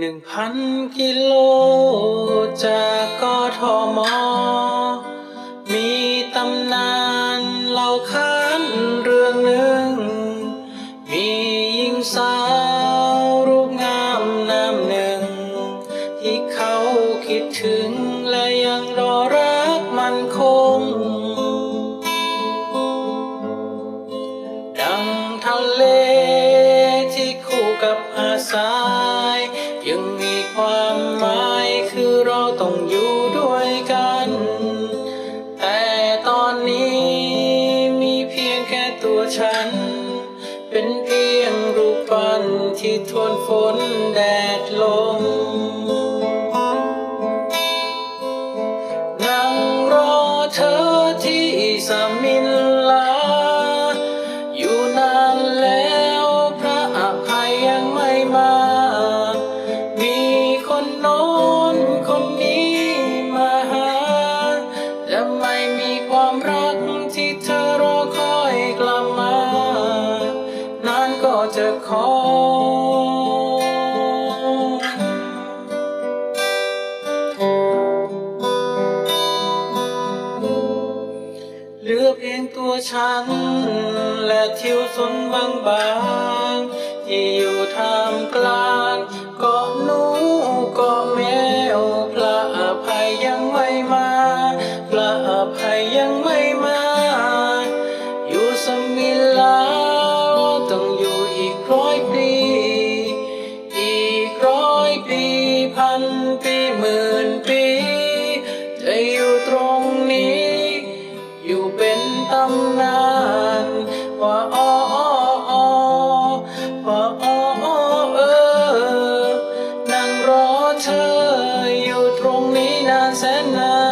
หนึ่งพันกิโลจากกทม มีตำนานเล่าขานเรื่องหนึ่ง มีหญิงสาวรูปงามนามหนึ่ง ที่เขาคิดถึงและยังรอรักมันคง ดังทะเล ยังมีความหมายคือเราต้องอยู่ด้วยกัน แต่ตอนนี้มีเพียงแค่ตัวฉัน เป็นเพียงรูปปั้นที่ทนฝนแดดลมนั่งรอเธอที่สมิน คอยกลับมา นานก็จะขอ เหลือเพียงตัวฉัน และทิวสนบางบางๆที่อยู่ท่ามกลางเกาะหนูเกาะแมวพระอภัยยังไม่มาพระอภัยยังไม่มาำนานว่าอ้ออ้อว่าอออ้อเออนั่งรอเธออยู่ตรงนี้นานแสนนาน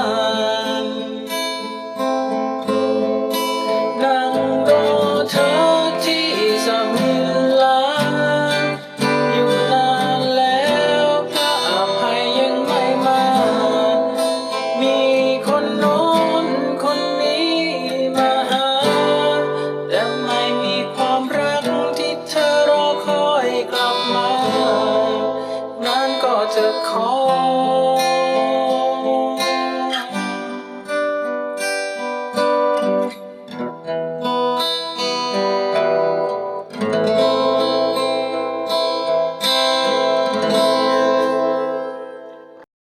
Oh.